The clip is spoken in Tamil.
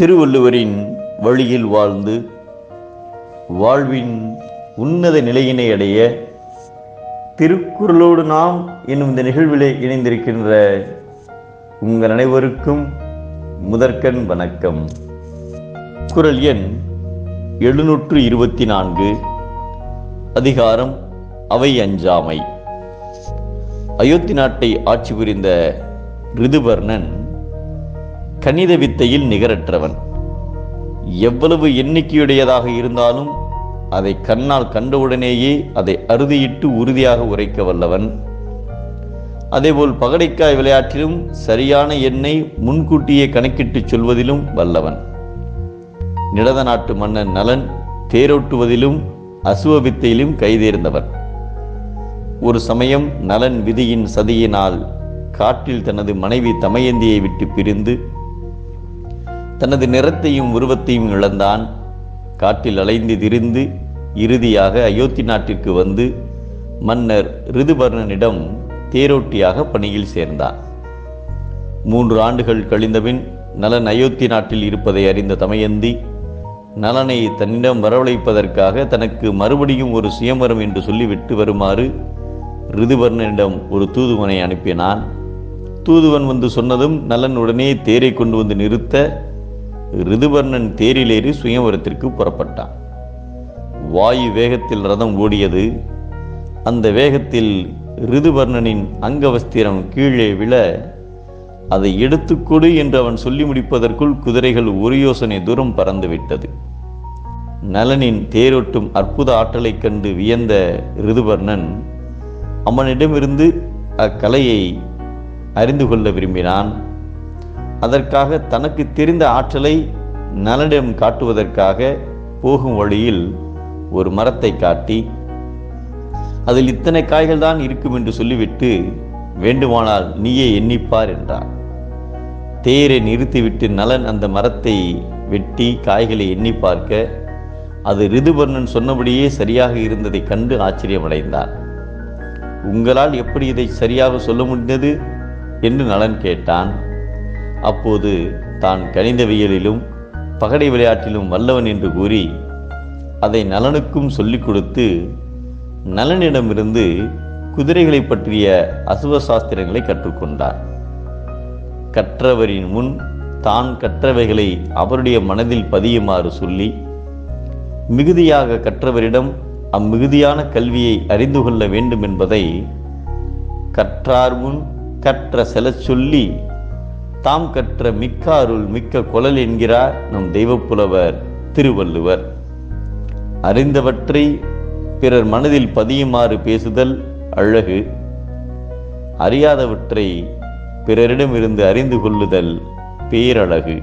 திருவள்ளுவரின் வழியில் வாழ்ந்து வாழ்வின் உன்னத நிலையினை அடைய திருக்குறளோடு நாம் என்னும் இந்த நிகழ்விலே இணைந்திருக்கின்ற உங்கள் அனைவருக்கும் முதற்கண் வணக்கம். குறள் எண் எழுநூற்று இருபத்தி நான்கு அதிகாரம் அவை அஞ்சாமை. அயோத்தி நாட்டை ஆட்சி புரிந்த ரிதுபர்ணன் கணித வித்தையில் நிகரற்றவன். எவ்வளவு எண்ணிக்கையுடையதாக இருந்தாலும் அதை கண்ணால் கண்டவுடனேயே அதை அறுதியிட்டு உறுதியாக உரைக்க வல்லவன். அதேபோல் பகடைக்காய் விளையாட்டிலும் சரியான எண்ணை முன்கூட்டியே கணக்கிட்டுச் சொல்வதிலும் வல்லவன். நிடத நாட்டு மன்னன் நலன் தேரோட்டுவதிலும் அசுவ வித்தையிலும் கைதேர்ந்தவன். ஒரு சமயம் நலன் விதியின் சதியினால் காட்டில் தனது மனைவி தமயந்தியை விட்டு பிரிந்து தனது நிறத்தையும் உருவத்தையும் இழந்தான். காட்டில் அலைந்து திரிந்து இறுதியாக அயோத்தி நாட்டிற்கு வந்து மன்னர் ரிதுபர்ணனிடம் தேரோட்டியாக பணியில் சேர்ந்தான். மூன்று ஆண்டுகள் கழிந்தபின் நலன் அயோத்தி நாட்டில் இருப்பதை அறிந்த தமயந்தி நலனை தன்னிடம் வரவழைப்பதற்காக தனக்கு மறுபடியும் ஒரு சுயம்பரம் என்று சொல்லிவிட்டு வருமாறு ரிதுபர்ணனிடம் ஒரு தூதுவனை அனுப்பினான். தூதுவன் வந்து சொன்னதும் நலன் உடனே தேரை கொண்டு வந்து நிறுத்த ரிதுவர்ணன் தேரிலேறி சுயவரத்திற்கு புறப்பட்டான். வாயு வேகத்தில் ரதம் ஓடியது. அந்த வேகத்தில் ரிதுவர்ணனின் அங்கவஸ்திரம் கீழே விழ அதை எடுத்துக்கொடு என்று அவன் சொல்லி முடிப்பதற்குள் குதிரைகள் ஒரு யோசனை தூரம் பறந்துவிட்டது நலனின் தேரோட்டும் அற்புத ஆற்றலைக் கண்டு வியந்த ரிதுவர்ணன் அவனிடமிருந்து அக்கலையை அறிந்து கொள்ள விரும்பினான். அதற்காக தனக்கு தெரிந்த ஆற்றலை நலனிடம் காட்டுவதற்காக போகும் வழியில் ஒரு மரத்தை காட்டி அதில் இத்தனை காய்கள் தான் இருக்கும் என்று சொல்லிவிட்டு வேண்டுமானால் நீயே எண்ணிப்பார் என்றார் தேரை நிறுத்திவிட்டு நலன் அந்த மரத்தை வெட்டி காய்களை எண்ணி பார்க்க அது ரிதுபர்ணன் சொன்னபடியே சரியாக இருந்ததை கண்டு ஆச்சரியமடைந்தார் உங்களால் எப்படி இதை சரியாக சொல்ல முடிந்தது? என்று நலன் கேட்டான். அப்போது தான் கணிதவியலிலும் பகடை விளையாட்டிலும் வல்லவன் என்று கூறி அதை நலனுக்கும் சொல்லிக் கொடுத்து நலனிடமிருந்து குதிரைகளை பற்றிய அசுவ சாஸ்திரங்களை கற்றுக்கொண்டார். கற்றவரின் முன் தான் கற்றவைகளை அவருடைய மனதில் பதியுமாறு சொல்லி மிகுதியாக கற்றவரிடம் அம்மிகுதியான கல்வியை அறிந்து கொள்ள வேண்டும் என்பதை கற்றார் முன் கற்ற செல சொல்லி தாம் கற்ற மிக்க அருள் மிக்க கொலல் என்கிறார் நம் தெய்வப்புலவர் திருவள்ளுவர். அறிந்தவற்றை பிறர் மனதில் பதியுமாறு பேசுதல் அழகு. அறியாதவற்றை பிறரிடமிருந்து அறிந்து கொள்ளுதல் பேரழகு.